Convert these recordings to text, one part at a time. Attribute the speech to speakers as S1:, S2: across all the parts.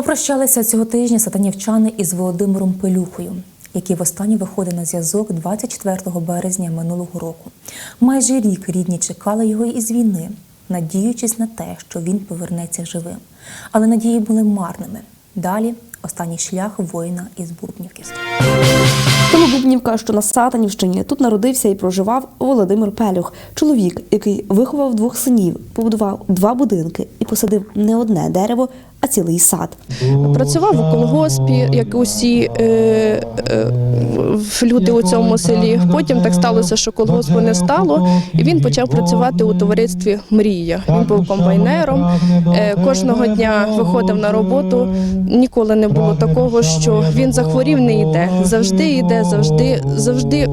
S1: Попрощалися цього тижня сатанівчани із Володимиром Пелюхою, який востаннє виходив на зв'язок 24 березня минулого року. Майже рік рідні чекали його із війни, надіючись на те, що він повернеться живим. Але надії були марними. Далі останній шлях воїна із Бубнівки.
S2: Село Бубнівка, що на Сатанівщині, тут народився і проживав Володимир Пелюх, чоловік, який виховав двох синів, побудував два будинки і посадив не одне дерево, а цілий сад.
S3: Працював у колгоспі, як усі е, е, в- люди у цьому селі. Потім так сталося, що колгоспу не стало, і він почав працювати у товаристві Мрія. Він був комбайнером. Е, кожного дня виходив на роботу. Ніколи не було такого, що він захворів, не йде. Завжди йде, завжди, завжди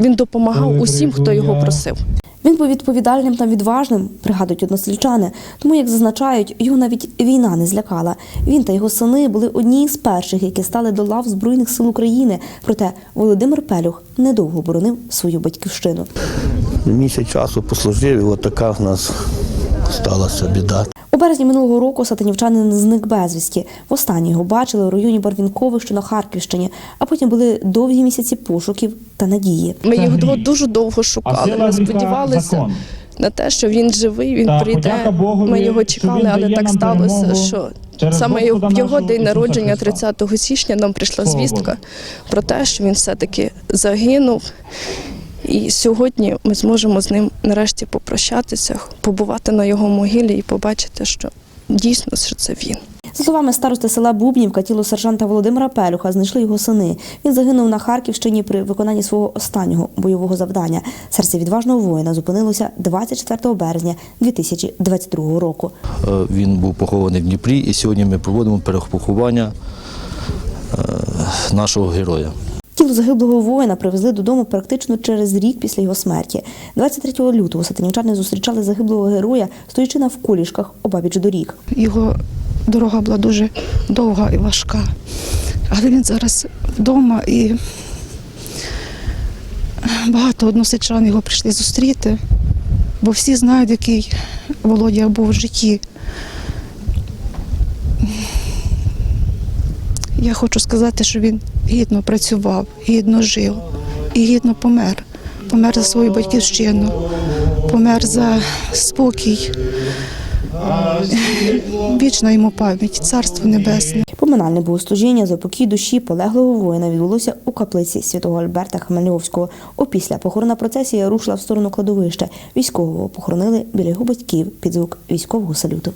S3: він допомагав усім, хто його просив.
S2: Він був відповідальним та відважним, пригадують односельчани. Тому, як зазначають, його навіть війна не злякала. Він та його сини були одні з перших, які стали до лав Збройних сил України. Проте Володимир Пелюх недовго боронив свою батьківщину.
S4: Місяць часу послужив, і от така в нас сталася біда.
S2: У березні минулого року сатанівчанин зник безвісті. Востаннє його бачили у районі Барвінкових, що на Харківщині, а потім були довгі місяці пошуків та надії.
S3: Ми його дуже довго шукали. Ми сподівалися на те, що він живий, він прийде.
S5: Богові,
S3: Ми його чекали, але так сталося, що саме в його
S5: нашого
S3: день народження, 30 січня, нам прийшла звістка про те, що він все-таки загинув. І сьогодні ми зможемо з ним нарешті попрощатися, побувати на його могилі і побачити, що дійсно що це він.
S2: За словами старости села Бубнівка, тіло сержанта Володимира Пелюха знайшли його сини. Він загинув на Харківщині при виконанні свого останнього бойового завдання. Серце відважного воїна зупинилося 24 березня 2022 року.
S4: Е, Він був похований в Дніпрі, і сьогодні ми проводимо перепоховання е, нашого героя.
S2: Тіло загиблого воїна привезли додому практично через рік після його смерті. 23 лютого сатанівчани зустрічали загиблого героя, стоячи на вколішках обабіч доріг.
S6: Його дорога була дуже довга і важка. Але він зараз вдома і багато односельчан його прийшли зустріти, бо всі знають, який Володя був в житті. Я хочу сказати, що він гідно працював, гідно жив і гідно помер. Помер за свою батьківщину, помер за спокій. Вічна йому пам'ять, царство небесне.
S2: Поминальне богослужіння за покій душі полеглого воїна відбулося у каплиці святого Альберта Хмельовського. Опісля похоронна процесія рушила в сторону кладовища. Військового похоронили біля його батьків під звук військового салюту.